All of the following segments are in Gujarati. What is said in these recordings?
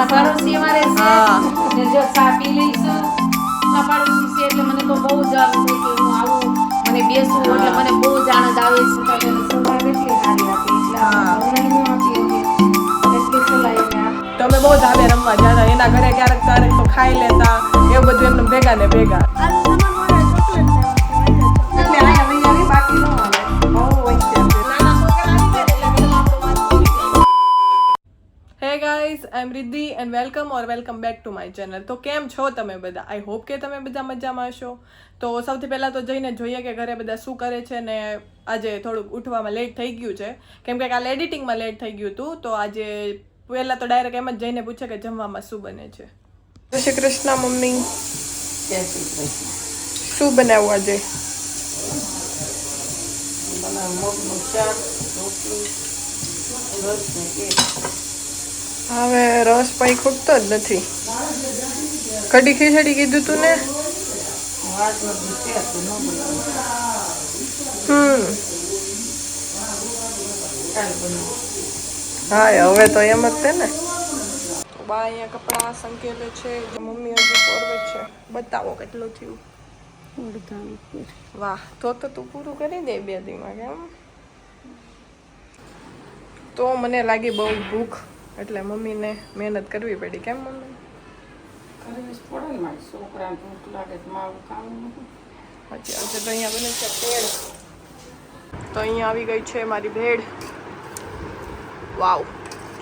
જૂના પાડોશી અમારે છે. જો ચા પી લઈશું જૂના પાડોશી છે એટલે મને તો બહુ જ આમ છે કે હું આવું. મને બેસું એટલે મને બહુ જ આનંદ આવે છે. તો તેને સલાહ કેટલી સારી આપી એટલે. એટલી સલાહ તમે બહુ ધાબે રમવા જાણો એના ઘરે ક્યારેક ક્યારેક તો ખાઈ લેતા. એવું બધું એમને ભેગા ને ભેગા. I am Riddhi and welcome or welcome back to my channel તો કેમ છો તમે બધા? આઈ હોપ કે તમે બધા મજામાં હશો. તો સૌથી પહેલાં તો જઈને જોઈએ કે ઘરે બધા શું કરે છે ને આજે થોડુંક ઉઠવામાં લેટ થઈ ગયું છે. કેમ કે કાલે એડિટિંગમાં લેટ થઈ ગયું હતું તો આજે પહેલાં તો ડાયરેક્ટ એમ જ જઈને પૂછે કે જમવામાં શું બને છે. જય શ્રી કૃષ્ણ મમ્મી. શું બનાવવું આજે? હવે રસ પાઈ ખૂટતો જ નથી. કઢી ખીચડી કીધું તું ને? હમ. હા હવે તો એમ જ છે ને. બા અહીંયા કપડા સંકેલે છે મમ્મી હજુ પોરવે છે. બતાવો કેટલું થયું. વાહ, તો તો તું પૂરું કરી દે બે દીમાં કેમ તો મને લાગી બહુ ભૂખ. એટલે મમ્મીને મહેનત કરવી પડી કેમ મમ્મી? પછી આજે તો અહીંયા બને છે ભેળ. તો અહીંયા આવી ગઈ છે મારી ભેળ. વાવ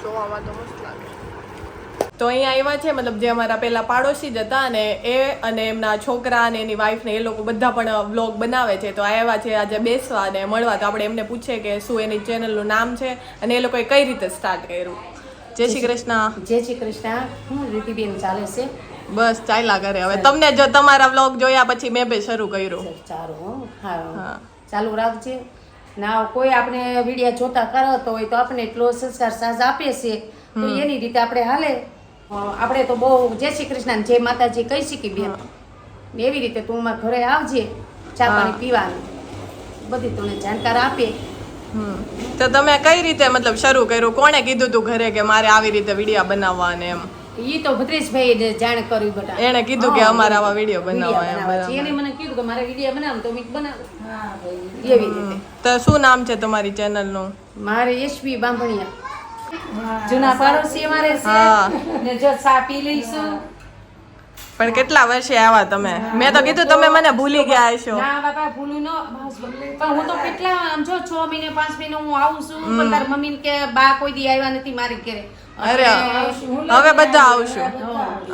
જોવામાં તો મસ્ત લાગે. તો અહીંયા આવ્યા છે મતલબ જે અમારા પહેલા પાડોશી જ હતા અને એ અને એમના છોકરા અને એની વાઈફને એ લોકો બધા પણ વ્લોગ બનાવે છે. તો આવ્યા છે આજે બેસવા અને મળવા. તો આપણે એમને પૂછીએ કે શું એની ચેનલનું નામ છે અને એ લોકોએ કઈ રીતે સ્ટાર્ટ કર્યું. જય શ્રી કૃષ્ણ. જય શ્રી કૃષ્ણ. હું રીતિબેન ચાલે છે. બસ ચાલ્યા કરે હવે તમને જો તમારા વ્લોગ જોયા પછી મેં બી શરૂ કર્યું. સારું હો. હા. હા. ચાલુ રાખજે. ના કોઈ આપણે વિડિયા જોતા કરતો હોય તો આપણે એટલો સંસ્કાર સાજ આપે છે. તો એની રીતે આપણે હાલે. આપણે તો બહુ જય શ્રી કૃષ્ણ જય માતાજી કહી શકી બેન. એવી રીતે તું મારા ઘરે આવજે ચા પાણી પીવાનું. બધી તને જાણકાર આપે. તો તમે કઈ રીતે મતલબ શરૂ કર્યું? કોણે કીધું તું ઘરે કે મારે આવી રીતે વીડિયો બનાવવા ને એમ? ઈ તો ભદ્રેશભાઈ જાણ કર્યું બેટા. એણે કીધું કે અમારે આવા વીડિયો બનાવવા એમ. એને મને કીધું કે મારે વીડિયો બનાવ તો મેં બનાવ. એવી રીતે. તો શું નામ છે તમારી ચેનલનું મારે એસપી બાંભણિયા. જૂના પાડોશી અમારે છે. ને જો સા પી લઈશું. પણ કેટલા વર્ષે આવા તમે? મેં તો કીધું તમે મને ભૂલી ગયા હશો. ના બાપા ભૂલું નો પણ હું તો કેટલા આમ જો છ મહિને પાંચ મહિને હું આવું છું પણ તાર મમ્મી કે બા કોઈ દી આવ્યા નથી મારી ઘરે. અરે હવે બધા આવશું.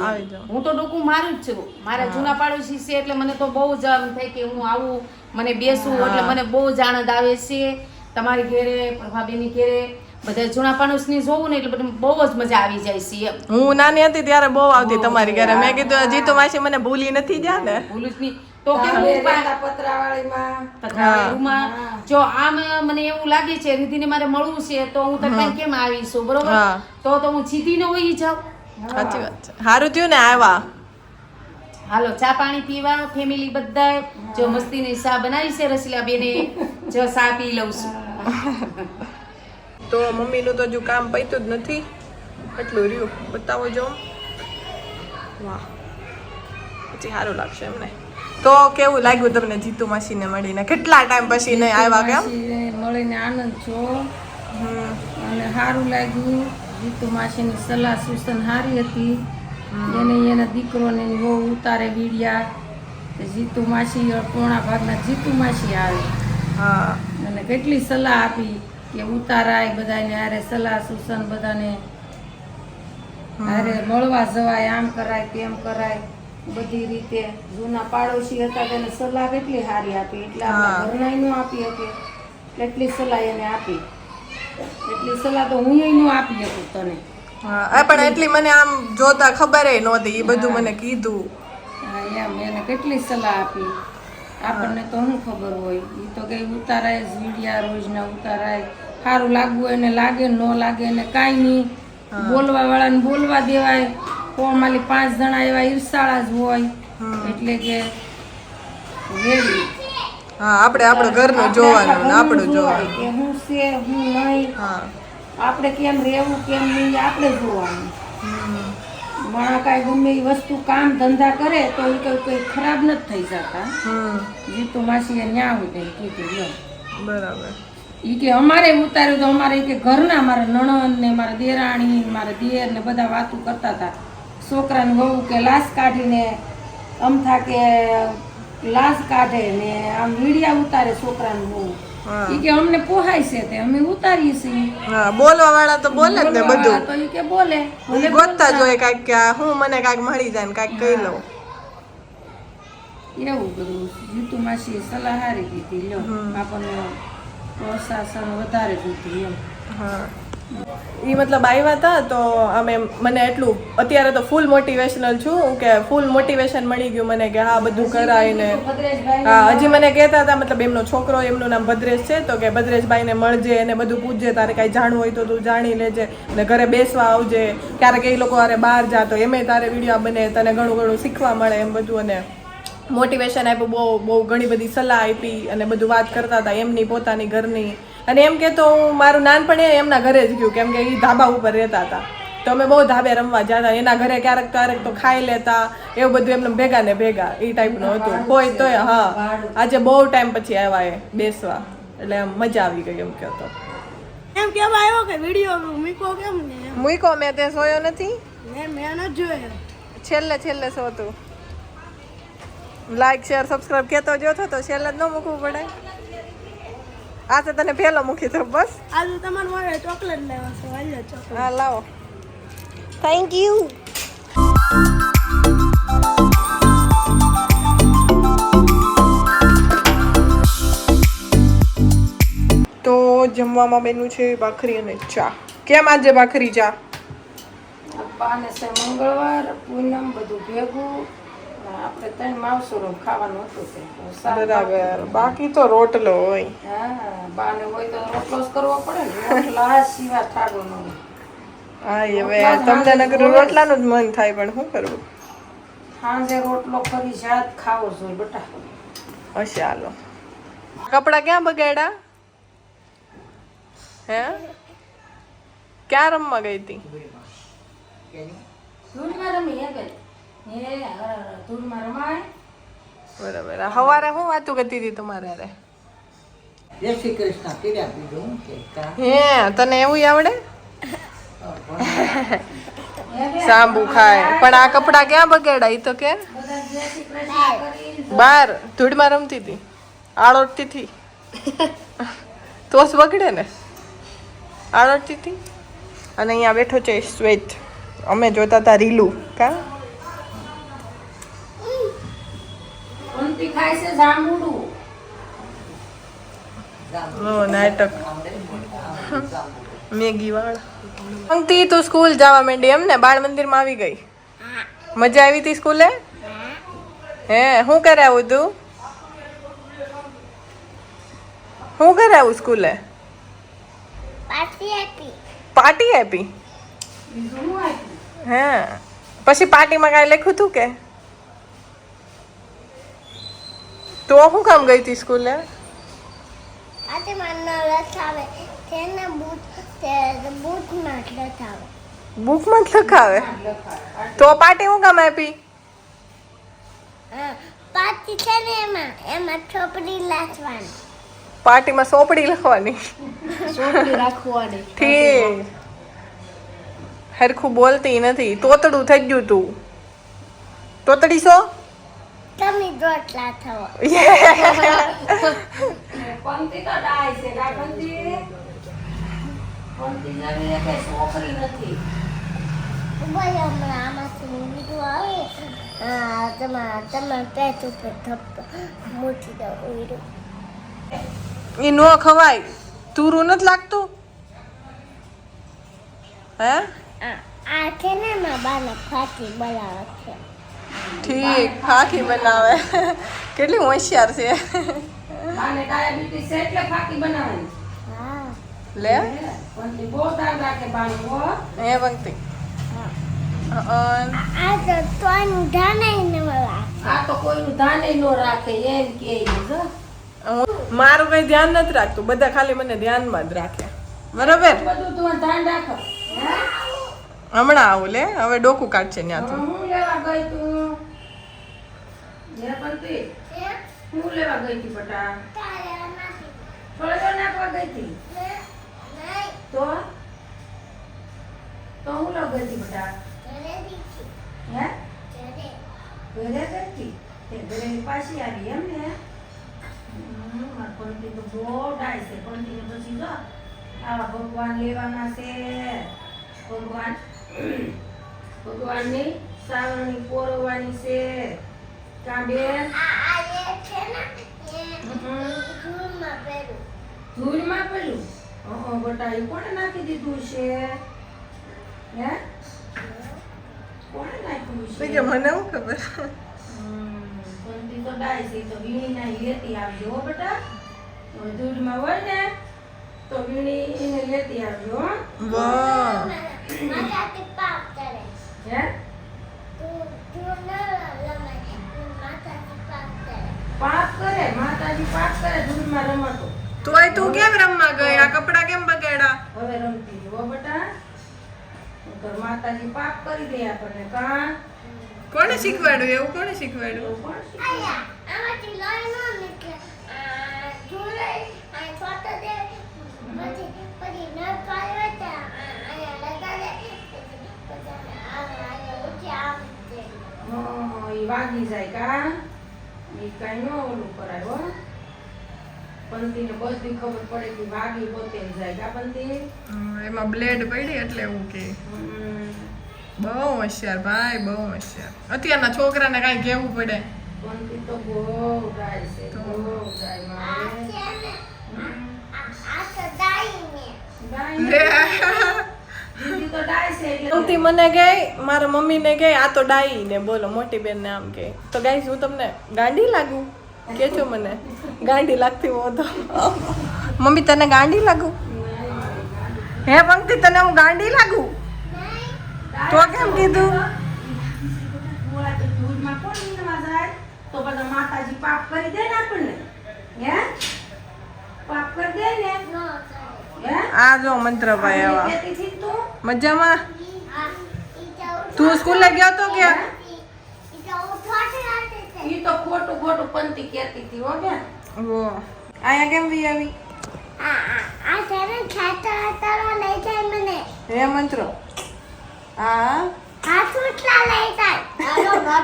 આવી જાઓ. હું તો ડોકું મારું જ છું. મારા જૂના પાડોશી છે એટલે મને તો બહુ જ આમ થાય કે હું આવું મને બેસું એટલે મને બહુ જ આનંદ આવે છે તમારી ઘરે પ્રભાબેની ઘરે. બધા જૂના પાડોશની જોવું ને એટલે બધું બહુ જ મજા આવી જાય છે હું નાની હતી ત્યારે બહુ આવતી તમારી ઘરે. મેં કીધું જીતુ માસી મને ભૂલી નથી ગયા ને. ભૂલું જ નહીં. તો પતરાવાળીમાં. જો આમ મને એવું લાગે છે રીતિને મારે મળવું છે તો હું તને કેમ આવીશું બરોબર? તો તો હું જીતી ને હોઈ જાઉં. સાચી વાત છે. સારું થયું ને આવ્યા હાલો ચા પાણી પીવા ફેમિલી બધા જો મસ્તીની ચા બનાવી છે રસીલા બેને જો ચા પી લઉં છું. તો મમ્મીનું તો હજુ કામ પૈતું જ નથી. એટલું રહ્યું. બતાવો જો. વાહ. પછી સારું લાગશે એમને. તો કેવું લાગ્યું તમને જીતુ માસીને મળીને? કેટલા ટાઈમ પછી નહીં આવ્યા કેમ? મળીને આનંદ છો. અને સારું લાગ્યું. જીતુ માસીની સલાહ સૂચન સારી હતી. એને એના દીકરોને બહુ ઉતારે વીડિયા જીતુ માસી પોણા ભાગના જીતુ માસી આવે. હા. અને કેટલી સલાહ આપી. કે ઉતારાય બધાને હારે સલાહ સૂચન બધાને હારે મળવા જવાય આમ કરાય તેમ કરાય. બધી રીતે જૂના પાડોશી હતા તેને સલાહ કેટલી સારી આપી? એટલે આપણા ઘરના નો આપી શકે એટલી સલાહ એને આપી. એટલી સલાહ તો હું નો આપી શકું તને. હા પણ એટલી મને આમ જોતા ખબર નહોતી. એ બધું મને કીધું. હા, એમ એને કેટલી સલાહ આપી? આપણને તો શું ખબર હોય? એ તો કઈ ઉતારાય ઝીડિયા રોજના ઉતારાય. સારું લાગવું એને લાગે ન લાગે એને કાંઈ નહીં. બોલવા વાળાને બોલવા દેવાય. કોણ માલી પાંચ જણા એવા ઈર્ષાળા જ હોય. એટલે કે હા આપણે આપણો ઘરનું જોવાનું આપણું જોવાનું કે હું છે હું નહીં. આપણે કેમ રહેવું કેમ નહીં આપણે જોવાનું. માણા કાંઈ ગમે એ વસ્તુ કામ ધંધા કરે તો એ કઈ કઈ ખરાબ નથી થઈ જતા જીતુ માસીએ ન્યા હોય તેમ કીધું બરાબર. ઈ કે અમારે ઉતાર્યું તો અમારે કે ઘરના મારા નણંદ ને મારા દેરાણી મારા દિયર ને બધા વાતું કરતા હતા. છોકરાને વહુ કે લાશ કાઢીને અમથા કે લાશ કાઢે ને આમ વીડિયા ઉતારે છોકરાને વહુ. ઈ કે અમને પોહાય છે તે અમે ઉતારીએ છીએ. બોલવા વાળા તો બોલે જ ને બધું. તો ઈ કે બોલે. ગોતતા જોઈએ કાંઈક કે હું મને કાંઈક મળી જાય ને કાંઈક કહી લઉં. એવું બધું. જીતુ માસી સલાહ હારી દીધી લો આપણને પ્રોત્સાહન વધારે દીધું એમ. હા. ઈ મતલબ આવ્યા હતા તો અમે મને એટલું અત્યારે તો ફૂલ મોટિવેશનલ છું કે ફૂલ મોટિવેશન મળી ગયું મને કે હા બધું કરાય ને. હા હજી મને કહેતા હતા મતલબ એમનો છોકરો એમનું નામ ભદ્રેશ છે તો કે ભદ્રેશભાઈને મળજે એને બધું પૂછજે તારે કાંઈ જાણવું હોય તો તું જાણી લેજે ને ઘરે બેસવા આવજે. ક્યારેક એ લોકો હારે બહાર જાતો એમે તારે વીડિયો બને તને ઘણું ઘણું શીખવા મળે એમ બધું અને મોટિવેશન આપ્યું બહુ બહુ ઘણી બધી સલાહ આપી અને બધું વાત કરતા હતા એમની પોતાની ઘરની. અને એમ કે તો હું મારું નાનપણ એમના ઘરે જ ગયું કેમ કે એ ધાબા ઉપર રહેતા હતા. તો અમે બહુ ધાબે રમવા જતા એના ઘરે ક્યારેક ક્યારેક તો ખાઈ લેતા એવું બધું એમને ભેગા ને ભેગા એ ટાઈપનું હતું. કોઈ તોય હા આજે બહુ ટાઈમ પછી આવ્યા એ બેસવા. એટલે આમ મજા આવી ગઈ એમ કહેતો. એમ કેમ આવ્યો કે વીડિયો મૂકો કેમ મૂકો મેં તે સોયો નથી. મેં નથી જોયો. છેલ્લે છેલ્લે સો તું લાઈક શેર સબસ્ક્રાઇબ કેતો જો છો તો છેલ્લે જ ન મૂકવું પડે. આ તો તને પહેલો મૂકી દો બસ. આજે તમારે મારે ચોકલેટ લેવા છે વાલ્યો ચોકલેટ. હા લાવો. થેન્ક યુ તો જમવામાં બેનું છે ભાખરી અને ચા. કેમ આજે ભાખરી ચા? પાને છે મંગળવાર પૂનમ બધું ભેગું. આપણે ત્રણ માવસરો ખાવાનું હતું તે બરાબર બાકી તો રોટલો હોય. હા બાને હોય તો રોટલો જ કરવો પડે ને રોટલા સિવાય ઠાડો ન હોય. હા હવે તમને નગર રોટલાનું જ મન થાય પણ શું કરવું? સાંજે રોટલો કરી જાત ખાવો જોઈએ બટા. હશે હાલો. કપડા ક્યાં બગાડ્યા? હે? ક્યાં રમવા ગઈ હતી? રમી બરાબર. હવારે હું વાતું કરતી હતી તમારે અરે જય શ્રી કૃષ્ણ પીડ્યા હે તને એવું આવડે? સાંબુ ખાય. પણ આ કપડા ક્યાં બગાડ્યા એ તો કે? બાર ધૂળમાં રમતી હતી. આળોટતી હતી. તોસ બગડે ને? આળોટતી હતી? અને અહીંયા બેઠો છે શ્વેત. અમે જોતા હતા રીલું. કા? કોણતી ખાય છે જાંબુડું. નાટક. મેગી વાળ પંક્તિ તું સ્કૂલ જવા માંડી એમ ને? બાળ મંદિરમાં આવી ગઈ. મજા આવી હતી સ્કૂલે? હે શું કરાવું તું? શું કરાવું સ્કૂલે? પાર્ટી આપી. પાર્ટી આપી? હે. પછી પાર્ટીમાં કાંઈ લખ્યું તું કે? તો શું કામ ગઈ હતી સ્કૂલે? આજે મને રસ આવે. તેને બૂટ તે બૂટમાં જ આવે. બુકમાં જ લખાવે તો પાટી હું કામ આપી? પાટી છે ને એમાં. એમાં ચોપડી લાચવાની પાર્ટીમાં સોપડી લખવાની. સોપડી રાખવાની. ઠીક. હરખું બોલતી નથી. તોતડું થઈ ગયું તું. તોતડી સો રોટલા થવો. પંક્તિ તો ડાય છે પંક્તિ? પંક્તિ જેવી કઈ છોકરી નથી. ભાઈ હમણાં આમાંથી વીડિયો આવે. હા તમારા તમારા પેટ ઉપર થપ્પો મૂકી દો વીડિયો. એ નો ખવાય. તુરું નથી લાગતું? હે? આ આ છે ને મારા બાને ફાટી બનાવે છે. ઠીક ફાકી બનાવે. કેટલી હોશિયાર છે. બાને ડાયાબિટીસ છે એટલે ફાકી બનાવવાની. હા. લે? પંક્તિ બહુ ધ્યાન રાખે હો. હે. આ તો ને આ કોઈનું ધ્યાન ન રાખે એમ કે હું. મારું કઈ ધ્યાન નથી રાખતું. બધા ખાલી મને ધ્યાનમાં જ રાખે. બરાબર? બધું તું ધ્યાન રાખ. હે? હમણાં આવું લે હવે ડોકું કાઢશે ત્યાંથી હું લેવા ગઈ તું? હે પંતી હે? હું લેવા ગઈ હતી બટા તારે નથી. ફળો નાખવા ગઈ હતી નહીં. તો? તો હું લેવા ગઈ હતી બટા ઘરે દીધી. હે? ઘરે. ઘરે ગઈ હતી તે ઘરે પાછી આવી એમ ને? પંતી તો બહુ ડાય છે. પંતીને પછી જો આવા ભગવાન લેવાના છે. ભગવાન ભગવાનની સાવરણી પોરવાની છે. કા બેન? આ આ જે છે ને એ હમ. ધૂળમાં પેલું ધૂળમાં બટા એ કોણે નાખી દીધું છે? હે? કોણે નાખ્યું તો છે કે મને શું ખબર? તો ડાય છે તો વીણીના લેતી આવજો બટા. ધૂળમાં હોય ને તો વીણી એને લેતી આવજો હો. વાહ. હે તું- તું ન રમે. તું માથાથી પાપ કરે. પાપ કરે માતાજી પાપ કરે ધૂળમાં રમતો તોય તું કેમ રમવા ગઈ આ કપડા કેમ બગાડ્યા હવે રમતી હતી, હો બેટા નહીંતર માતાજી પાપ કરી દે આપણને કા કોણે શીખવાડ્યું એવું કોણે શીખવાડ્યું કોણ શીખવે? આયા, આમાંથી લોહી ન નીકળે. આ ધૂળે, આ છોટો દે. પછી પછી નળ પાડે તો આ- અહીંયા લગાડે. પછી પછી આ- અહીંયા ઊંચી આમ ઈ વાગી જાય કા એ કાંઈ ન ઓલું કરાય હો પંતીને બધી ખબર પડે કે વાગી પોતે જાય કા પંતી એમાં બ્લેડ પડી એટલે એવું કે હમ, બહુ હોશિયાર ભાઈ બહુ હોશિયાર અત્યારના છોકરાને કાંઈ કહેવું પડે પંતી તો બહુ ગાય છે બહુ ગાય મારે ને, આ તો દાઈને. ગાય દીદી તો ડાય છે એટલે. ગમતી મને ગઈ મારા મમ્મીને ગઈ આ તો ડાઈ ને બોલો મોટી બેન ને આમ કે તો ગાઈસ હું તમને ગાંડી લાગુ? કેજો મને. ગાંડી લાગતી હો તો. મમ્મી તને ગાંડી લાગુ? હે પંક્તિ તને હું ગાંડી લાગુ? તો કેમ કીધું? તો બધા માતાજી પાપ કરી દે ને આપણને. હે? પાપ કરી દે ને? આ જો મંત્રભાઈ આવા. મજામાં? આ તું સ્કૂલે ગયો તો કે? ઈ- તો ખોટું ખોટું પંતી કહેતી હતી હો બેન ઓ આયા કેમ વી આવી? આ આ- આ ને ખેતર ખેતરમાં લઈ જાય મને. હે મંત્ર? હા. હાથ ઉઠલા લઈ જાય.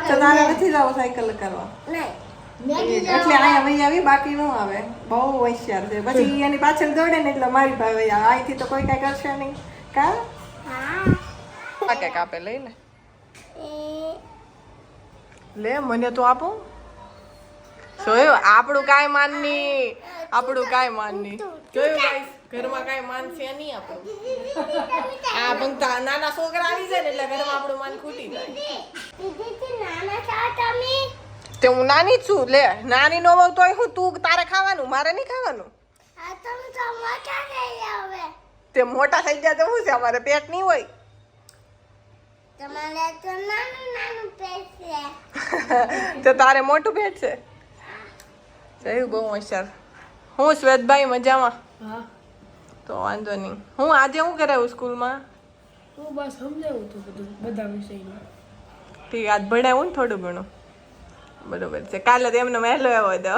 તો તારે નથી જવું સાયકલ કરવા? નહીં. એટલે અહીંયા વહી આવી બાકી ન આવે. બહુ હોશિયાર છે. પછી એની પાછળ દોડે ને એટલે મારી આવે અહીંથી તો કોઈ કાંઈ કરશે નહીં. કા? હા કંઈક આપે લઈ લે લે મને તો આપો. જોયું? આપણું કાંઈ માન નહીં. આપણું કાંઈ માન નહીં. જોયું guys? ઘરમાં કાંઈ માન છે નહીં આપણું. આ પણ નાના છોકરા આવી જાય ને એટલે ઘરમાં આપણું માન ખૂટી જાય. નાના છો તમે. તે હું નાની જ છું લે નાની નો હોઉં તોય હું તું તારે ખાવાનું મારે નહીં ખાવાનું? તો મોટા થઈ ગયા હવે. તે મોટા થઈ ગયા તો શું છે અમારે પેટ નહીં હોય? તમારે તો નાનું નાનું પેટ છે. તો તારે મોટું પેટ છે? જોયું બહુ હોશિયાર. હું શ્વેતભાઈ મજામાં? હા. તો વાંધો નહીં. હું આજે શું કરાવું સ્કૂલમાં? હું બસ સમજાવું છું બધું બધા વિષયમાં. ઠીક આજ ભણાવું ને થોડું ઘણું. બરોબર છે કાલે તો એમને વહેલો આવ્યો હતો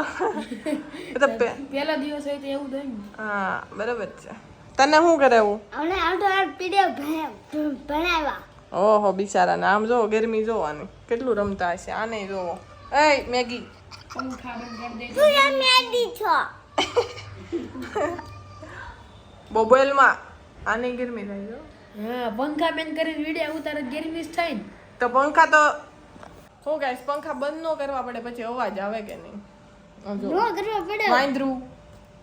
તો પે- પહેલા દિવસ હોય તો એવું થાય હા બરોબર છે તને શું કરાવું અમને આવતો પીડીએફ ભણાવ્યા ઓહો બિચારાને આમ જો ગરમી જોવાની કેટલું રમતા હશે આને જોવો એ મેગી તું મેદી છો મોબાઈલમાં આને ગરમી થાય જો હા પંખા બેન કરીને વિડિયો ઉતારે ગરમી જ થાય ને તો પંખા તો શું ગાઈસ પંખા બંધ ન કરવા પડે પછી અવાજ આવે કે નહીં? વાંદરું.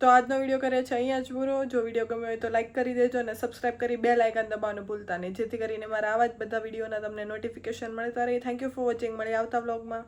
તો આજનો વીડિયો કરે છે અહીંયા જ પૂરો. જો વીડિયો ગમ્યો હોય તો લાઈક કરી દેજો અને સબસ્ક્રાઇબ કરી બે લાઇકન દબાવવાનું ભૂલતા નહીં. જેથી કરીને મારા આવા જ બધા વિડીયોના તમને નોટિફિકેશન મળતા રહે. થેન્ક યુ ફોર વોચિંગ મળી આવતા વ્લોગમાં